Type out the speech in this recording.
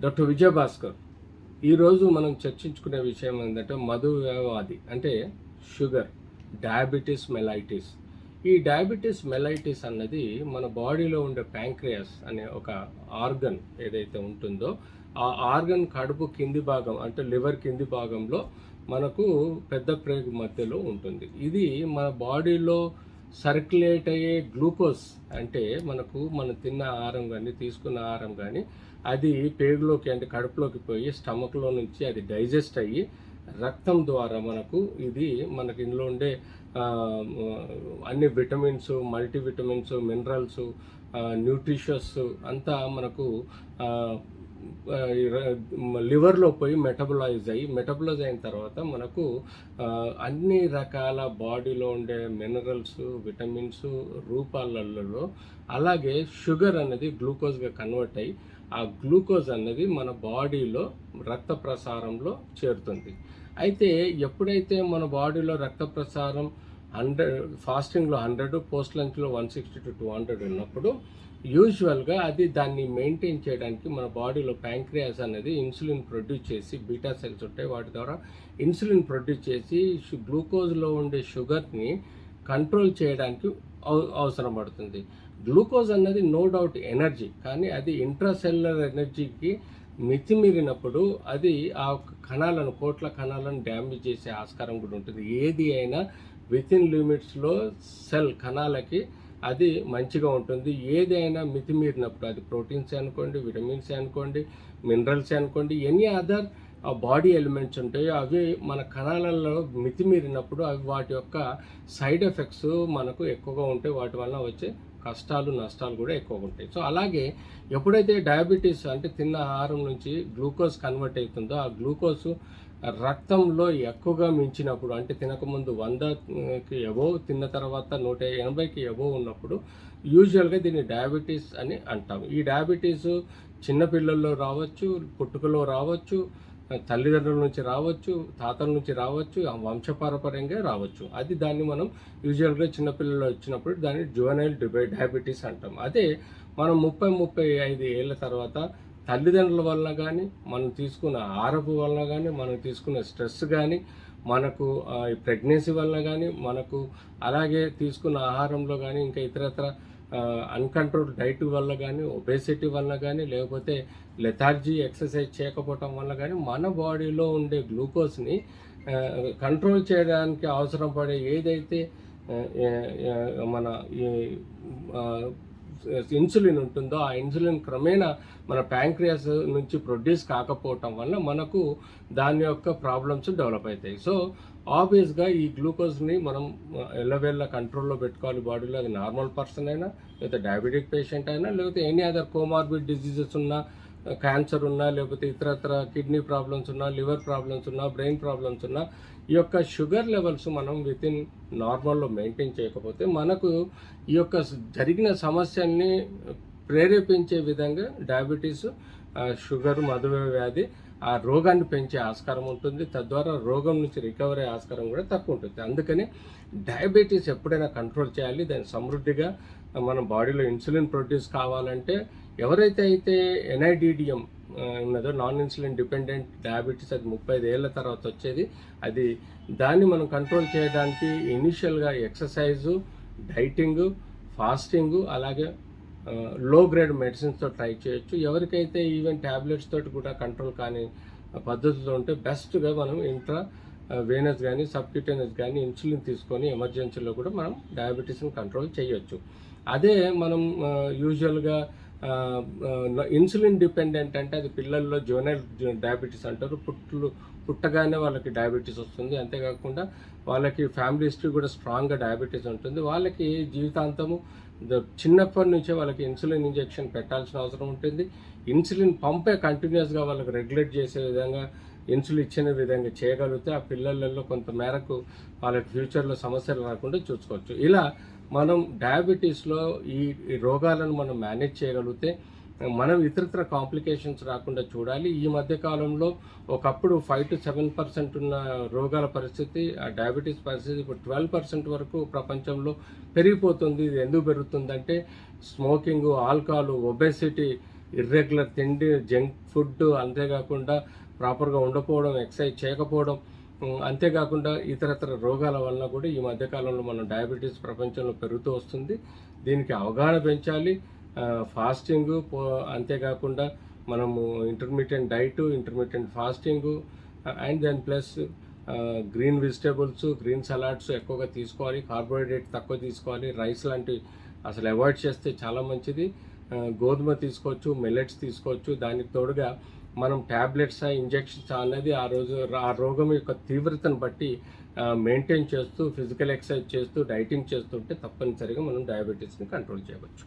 Doctor Vijayabhaskar ఈరోజు మనం చర్చించుకునే విషయం ఏంటంటే మధువ్యాధి అంటే షుగర్ డయాబెటీస్ మెలైటిస్. ఈ డయాబెటీస్ మెలైటిస్ అన్నది మన బాడీలో ఉండే ప్యాంక్రియాస్ అనే ఒక ఆర్గన్ ఏదైతే ఉంటుందో ఆ ఆర్గన్ కడుపు కింది భాగం అంటే లివర్ కింది భాగంలో మనకు పెద్ద ప్రేగు మధ్యలో ఉంటుంది. ఇది మన బాడీలో సర్క్యులేట్ అయ్యే గ్లూకోజ్ అంటే మనకు మనం తిన్న ఆహారం కానీ తీసుకున్న ఆహారం కానీ అది పేగులోకి అంటే కడుపులోకి పోయి స్టమక్లో నుంచి అది డైజెస్ట్ అయ్యి రక్తం ద్వారా మనకు ఇది మనకి ఇందులో ఉండే అన్ని విటమిన్స్ మల్టీవిటమిన్స్ మినరల్స్ న్యూట్రిషియస్ అంతా మనకు లివర్లో పోయి మెటబలైజ్ అయ్యి మెటబలైజ్ అయిన తర్వాత మనకు అన్ని రకాల బాడీలో ఉండే మినరల్స్ విటమిన్స్ రూపాలలో అలాగే షుగర్ అనేది గ్లూకోజ్గా కన్వర్ట్ అయ్యి ఆ గ్లూకోజ్ అన్నది మన బాడీలో రక్త ప్రసారంలో చేరుతుంది. అయితే ఎప్పుడైతే మన బాడీలో రక్త ప్రసారం హండ్రెడ్ ఫాస్టింగ్లో హండ్రెడ్ పోస్ట్ లంచ్లో one sixty to two hundred ఉన్నప్పుడు యూజువల్గా అది దాన్ని మెయింటైన్ చేయడానికి మన బాడీలో ప్యాంక్రియాస్ అనేది ఇన్సులిన్ ప్రొడ్యూస్ చేసి బీటా సెల్స్ ఉంటాయి వాటి ద్వారా ఇన్సులిన్ ప్రొడ్యూస్ చేసి షు- గ్లూకోజ్లో ఉండే షుగర్ని కంట్రోల్ చేయడానికి అవసరం పడుతుంది. గ్లూకోజ్ అన్నది నో డౌట్ ఎనర్జీ కానీ అది ఇంట్రాసెల్యులర్ ఎనర్జీకి మితిమీరినప్పుడు అది ఆ కణాలను కోట్ల కణాలను డ్యామేజ్ చేసే ఆస్కారం కూడా ఉంటుంది. ఏది అయినా విత్ ఇన్ లిమిట్స్లో సెల్ కణాలకి అది మంచిగా ఉంటుంది. ఏదైనా మితిమీరినప్పుడు అది ప్రోటీన్స్ అనుకోండి విటమిన్స్ అనుకోండి మినరల్స్ అనుకోండి ఎనీ అదర్ బాడీ ఎలిమెంట్స్ ఉంటాయో అవి మన కణాలలో మితిమీరినప్పుడు అవి వాటి యొక్క సైడ్ ఎఫెక్ట్స్ మనకు ఎక్కువగా ఉంటాయి వాటి వల్ల వచ్చే కష్టాలు నష్టాలు కూడా ఎక్కువగా ఉంటాయి. సో అలాగే ఎప్పుడైతే డయాబెటీస్ అంటే తిన్న ఆహారం నుంచి గ్లూకోజ్ కన్వర్ట్ అవుతుందో ఆ గ్లూకోజ్ రక్తంలో ఎక్కువగా మించినప్పుడు అంటే తినకముందు వందకి ఎబో తిన్న తర్వాత నూట ఎనభైకి ఎబో ఉన్నప్పుడు యూజువల్గా దీన్ని డయాబెటీస్ అని అంటాం ఈ డయాబెటీస్ చిన్నపిల్లల్లో రావచ్చు పుట్టుకలో రావచ్చు తల్లిదండ్రుల నుంచి రావచ్చు తాతల నుంచి రావచ్చు వంశపారపర్యంగా రావచ్చు. అది దాన్ని మనం యూజువల్గా చిన్నపిల్లలు వచ్చినప్పుడు దాన్ని జువనైల్ డిబై డయాబెటీస్ అంటాం. అదే మనం ముప్పై ముప్పై ఐదు ఏళ్ళ తర్వాత తల్లిదండ్రుల వలన కానీ మనం తీసుకున్న ఆహారపు వలన కానీ మనం తీసుకున్న స్ట్రెస్ కానీ మనకు ప్రెగ్నెన్సీ వలన కానీ మనకు అలాగే తీసుకున్న ఆహారంలో కానీ ఇంకా ఇతరత్ర అన్కంట్రోల్ డైట్ వల్ల కానీ ఒబేసిటీ వల్ల కానీ లేకపోతే లెథార్జీ ఎక్సర్సైజ్ చేయకపోవటం వల్ల కానీ మన బాడీలో ఉండే గ్లూకోజ్ని కంట్రోల్ చేయడానికి అవసరం పడే ఏదైతే మన ఇన్సులిన్ ఉంటుందో ఆ ఇన్సులిన్ క్రమేణా మన ప్యాంక్రియాస్ నుంచి ప్రొడ్యూస్ కాకపోవటం వల్ల మనకు దాని యొక్క ప్రాబ్లమ్స్ డెవలప్ అవుతాయి. సో ఆబ్వియస్గా ఈ గ్లూకోజ్ని మనం ఎల్లవేళ్ళ కంట్రోల్లో పెట్టుకోవాలి బాడీలో. అది నార్మల్ పర్సన్ అయినా లేకపోతే డయాబెటిక్ పేషెంట్ అయినా లేకపోతే ఎనీ అదర్ కోమార్బిడ్ డిజీజెస్ ఉన్నా క్యాన్సర్ ఉన్నా లేకపోతే ఇతరత్ర కిడ్నీ ప్రాబ్లమ్స్ ఉన్నా లివర్ ప్రాబ్లమ్స్ ఉన్నా బ్రెయిన్ ప్రాబ్లమ్స్ ఉన్నా ఈ యొక్క షుగర్ లెవెల్స్ మనం విత్ ఇన్ నార్మల్లో మెయింటైన్ చేయకపోతే మనకు ఈ యొక్క జరిగిన సమస్యల్ని ప్రేరేపించే విధంగా డయాబెటీస్ షుగర్ మధుమేహ వ్యాధి ఆ రోగాన్ని పెంచే ఆస్కారం ఉంటుంది. తద్వారా రోగం నుంచి రికవరీ అయ్యే ఆస్కారం కూడా తక్కువ ఉంటుంది. అందుకని డయాబెటీస్ ఎప్పుడైనా కంట్రోల్ చేయాలి. దాన్ని సమృద్ధిగా మన బాడీలో ఇన్సులిన్ ప్రొడ్యూస్ కావాలంటే ఎవరైతే అయితే ఎన్ఐడిడిఎం ఉన్నదో నాన్ ఇన్సులిన్ డిపెండెంట్ డయాబెటీస్ అది ముప్పై ఏళ్ళ తర్వాత వచ్చేది. అది దాన్ని మనం కంట్రోల్ చేయడానికి ఇనిషియల్గా ఎక్సర్సైజు డైటింగ్ ఫాస్టింగ్ అలాగే లో గ్రేడ్ మెడిసిన్స్తో ట్రై చేయొచ్చు. ఎవరికైతే ఈవెన్ ట్యాబ్లెట్స్ తోటి కూడా కంట్రోల్ కాని పద్ధతిలో ఉంటే బెస్ట్గా మనం ఇంట్రా వేనస్ కానీ సబ్క్యూటేనస్ కానీ ఇన్సులిన్ తీసుకొని ఎమర్జెన్సీలో కూడా మనం డయాబెటీస్ని కంట్రోల్ చేయొచ్చు. అదే మనం యూజువల్గా ఇన్సులిన్ డిపెండెంట్ అంటే అది పిల్లల్లో జోనల్ డయాబెటీస్ అంటారు. పుట్లు పుట్టగానే వాళ్ళకి డయాబెటీస్ వస్తుంది. అంతేకాకుండా వాళ్ళకి ఫ్యామిలీ హిస్టరీ కూడా స్ట్రాంగ్గా డయాబెటీస్ ఉంటుంది. వాళ్ళకి జీవితాంతము చిన్నప్పటి నుంచే వాళ్ళకి ఇన్సులిన్ ఇంజెక్షన్ పెట్టాల్సిన అవసరం ఉంటుంది. ఇన్సులిన్ పంపే కంటిన్యూస్గా వాళ్ళకి రెగ్యులేట్ చేసే విధంగా ఇన్సులిన్ ఇచ్చిన విధంగా చేయగలిగితే ఆ పిల్లలలో కొంత మేరకు వాళ్ళకి ఫ్యూచర్లో సమస్యలు రాకుండా చూసుకోవచ్చు. ఇలా మనం డయాబెటీస్లో ఈ ఈ రోగాలను మనం మేనేజ్ చేయగలిగితే మనం ఇతరత్ర కాంప్లికేషన్స్ రాకుండా చూడాలి. ఈ మధ్య కాలంలో ఒకప్పుడు ఫైవ్ టు సెవెన్ పర్సెంట్ ఉన్న రోగాల పరిస్థితి ఆ డయాబెటీస్ పరిస్థితి ఇప్పుడు ట్వెల్వ్ పర్సెంట్ వరకు ప్రపంచంలో పెరిగిపోతుంది. ఇది ఎందుకు పెరుగుతుందంటే స్మోకింగ్ ఆల్కహాల్ ఒబెసిటీ ఇర్రెగ్యులర్ తిండి జంక్ ఫుడ్ అంతేకాకుండా ప్రాపర్గా ఉండకపోవడం ఎక్సర్సైజ్ చేయకపోవడం అంతేకాకుండా ఇతరతర రోగాల వలన కూడా ఈ మధ్యకాలంలో మనం డయాబెటీస్ ప్రపంచంలో పెరుగుతూ వస్తుంది. దీనికి అవగాహన పెంచాలి. ఫాస్టింగ్ అంతేకాకుండా మనము intermediate diet intermediate fasting and then plus green vegetables green salads ఎక్కువగా తీసుకోవాలి. కార్బోహైడ్రేట్ తక్కువ తీసుకోవాలి. రైస్ లాంటివి అసలు అవాయిడ్ చేస్తే చాలా మంచిది. గోధుమ తీసుకోవచ్చు మిల్లెట్స్ తీసుకోవచ్చు. దానికి తోడుగా మనం ట్యాబ్లెట్స్ ఇంజెక్షన్స్ అనేది ఆ రోజు ఆ రోగం యొక్క తీవ్రతను బట్టి మెయింటైన్ చేస్తూ ఫిజికల్ ఎక్సర్సైజ్ చేస్తూ డైటింగ్ చేస్తుంటే తప్పనిసరిగా మనం డయాబెటీస్ని కంట్రోల్ చేయవచ్చు.